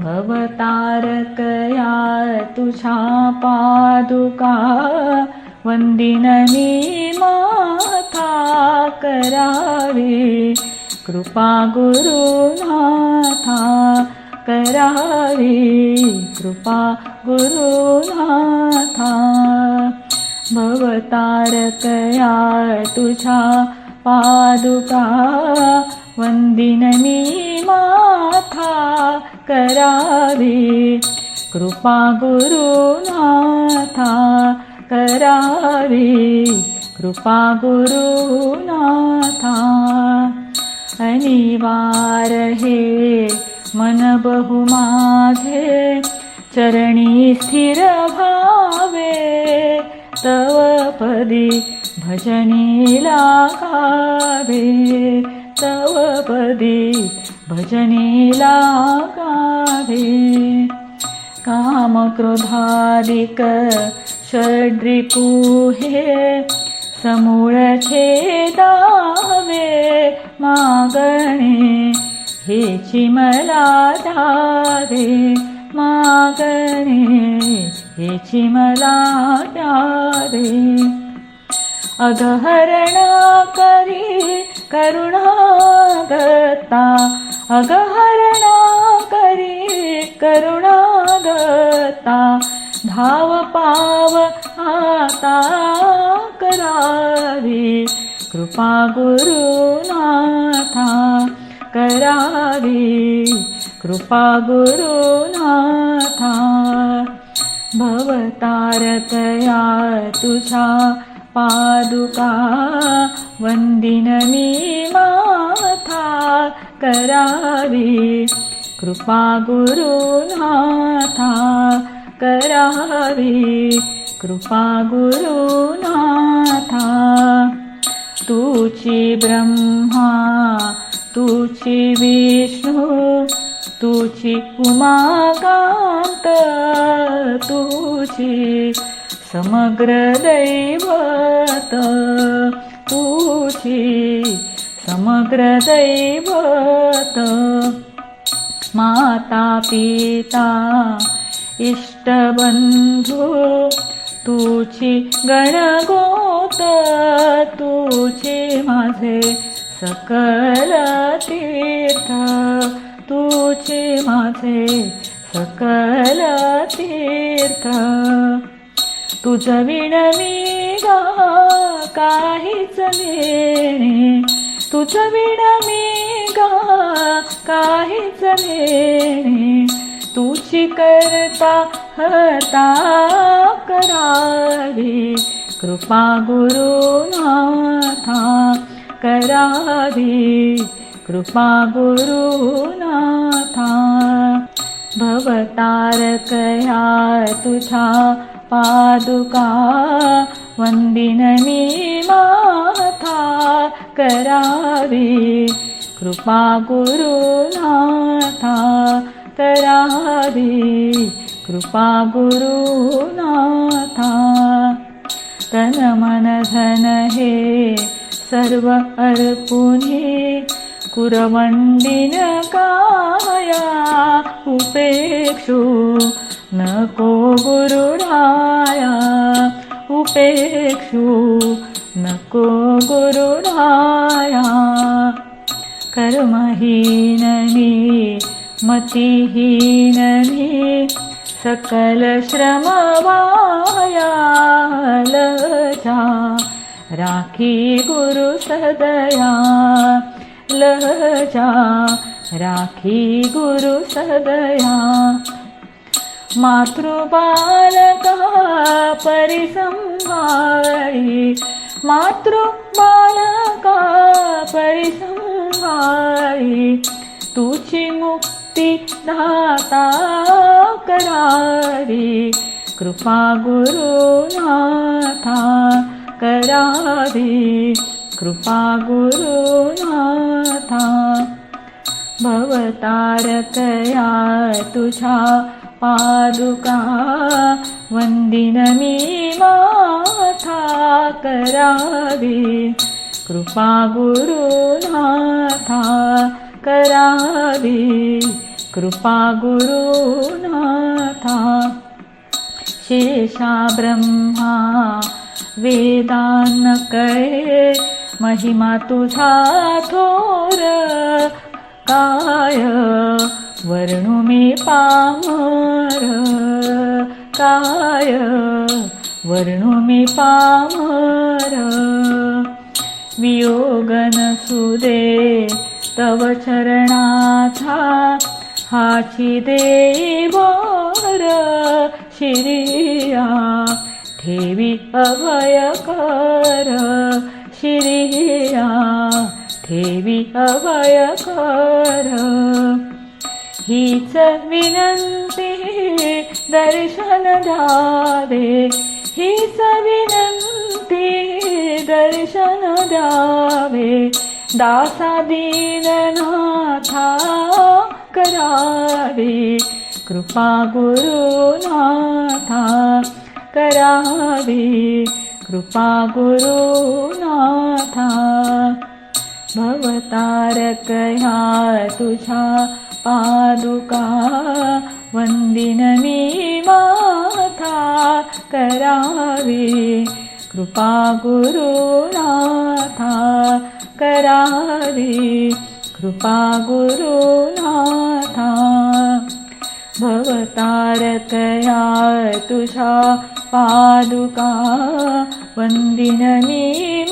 भवतारकया तुषा पादुका वन्दिननी माथा करावे। कृपा गुरुनाथा करावे। कृपा गुरुनाथा भवतारकया तुषा पादुका वन्दिननी माथा करावे। कृपा गुरुनाथा करावे। कृपा गुरुनाथा अनिवार हे मन बहुमाधे चरणी स्थिर भावे तव पदी भजनी लागावे। तव पदी भजनी लागावे कामक्रोधादिक षड्रिपुहे दावे मागणे हे चिमला दावे मागणे हे चिमला दावे अगहरणा करी करुणा गता अगहरणा करी करुणा गता धाव पाव आता करावी. कृपा गुरुनाथा करावी. कृपा गुरुनाथा भवतारतया तुझा पादुका वन्दिनमी माथा करावी। कृपा गुरुनाथा करावी। कृपा गुरुनाथा। तुची ब्रह्मा तुची विष्णु तुची समग्र दैवत तुची समग्र दैवत माता पिता इष्टबन्धु तुची गणगोत तुची माझे सकल तीर्थ तुची माझे सकल तीर्थ. तुझ विणमी गा काहीच नेणे तुझ्या विणा मी गा काहीच नेणे तुझी करता हता करावी. कृपा गुरुनाथा करावी. कृपा गुरुनाथा भवतारकया तुझा पादुका वन्दिननी माथा करावी। कृपा गुरुनाथा करावी। कृपा गुरुनाथा। तन मन धन हे सर्व अर्पुनि कुरवण्डिन काया उपेक्षु नको गुरुराया उपेक्षु नको गुरुराया कर्महीननी मतिहीननी सकल श्रमवाया लजा राखी गुरु सदया लजा राखी गुरु सदया। मातृबालका परिसंहारी। मातृबालका परिसंहारी। तुझी मुक्ती दाता करारी। कृपा गुरुनाथा करावी कृपा गुरुनाथा भवतारकया तुझा पादुका वन्दिनमी माथा करावी। कृपा गुरुनाथा करावी। कृपा गुरुनाथा। शेषा ब्रह्मा वेदान कळे महिमा तुझा थोर काय वर्णु मी पामर? काय वर्णु मी पामर? वियोगन सुदे तव चरणाथा हाची देवर शिरिया। ठेवी अभय कर शिरिया। ठेवी अभय कर हीच विनंती दर्शन द्यावे हीच विनंती दर्शन द्यावे दासा दीननाथा करावे कृपा गुरुनाथा करावे कृपा गुरुनाथा भवतारकया तुझा पादुका वन्दिनमी माथा करावे कृपा गुरुनाथा करावे। कृपा गुरुनाथा भवतारकया तुझा पादुका वन्दिनमी